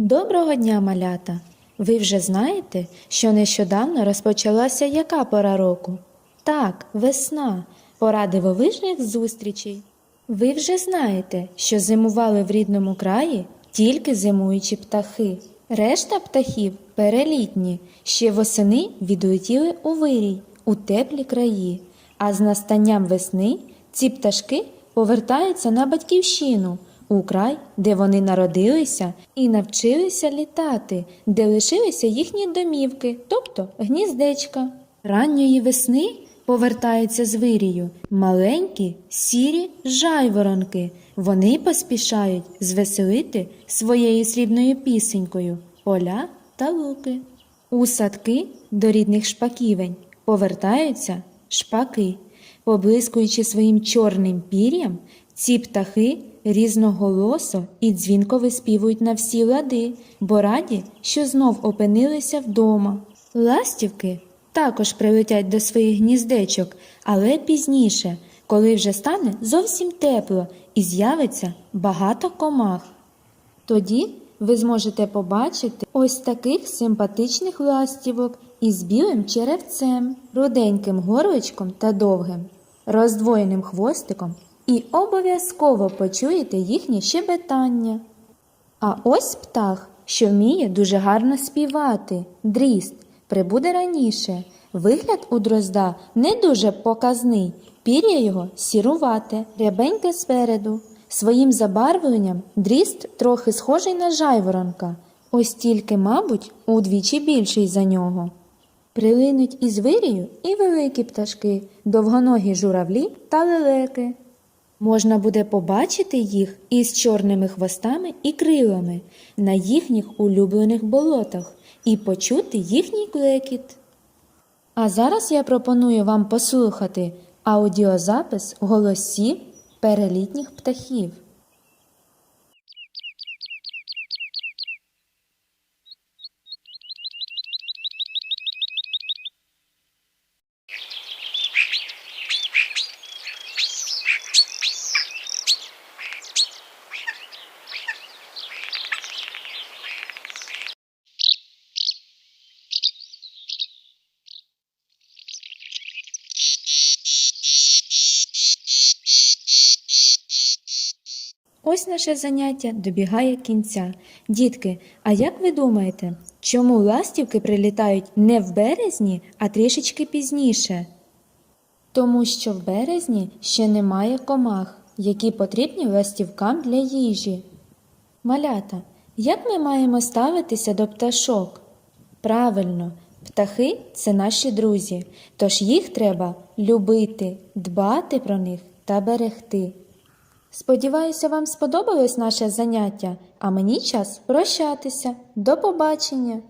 Доброго дня, малята! Ви вже знаєте, що нещодавно розпочалася яка пора року? Так, весна, пора дивовижних зустрічей. Ви вже знаєте, що зимували в рідному краї тільки зимуючі птахи. Решта птахів перелітні, ще восени відлетіли у вирій, у теплі краї. А з настанням весни ці пташки повертаються на батьківщину, у край, де вони народилися і навчилися літати, де лишилися їхні домівки, тобто гніздечка. Ранньої весни повертаються з вирію маленькі сірі жайворонки. Вони поспішають звеселити своєю срібною пісенькою поля та луки. У садки до рідних шпаківень повертаються шпаки. Поблискуючи своїм чорним пір'ям, ці птахи різноголосо і дзвінко виспівують на всі лади, бо раді, що знов опинилися вдома. Ластівки також прилетять до своїх гніздечок, але пізніше, коли вже стане зовсім тепло і з'явиться багато комах. Тоді ви зможете побачити ось таких симпатичних ластівок із білим черевцем, руденьким горличком та довгим, роздвоєним хвостиком, і обов'язково почуєте їхнє щебетання. А ось птах, що вміє дуже гарно співати, дріст, прибуде раніше. Вигляд у дрозда не дуже показний, пір'я його сірувате, рябеньке спереду. Своїм забарвленням дріст трохи схожий на жайворонка, ось тільки, мабуть, удвічі більший за нього. Прилинуть із вирію і великі пташки, довгоногі журавлі та лелеки. Можна буде побачити їх із чорними хвостами і крилами на їхніх улюблених болотах і почути їхній клекіт. А зараз я пропоную вам послухати аудіозапис голосів перелітніх птахів. Ось наше заняття добігає кінця. Дітки, а як ви думаєте, чому ластівки прилітають не в березні, а трішечки пізніше? Тому що в березні ще немає комах, які потрібні ластівкам для їжі. Малята, як ми маємо ставитися до пташок? Правильно, птахи це наші друзі, тож їх треба любити, дбати про них та берегти. Сподіваюся, вам сподобалось наше заняття, а мені час прощатися. До побачення!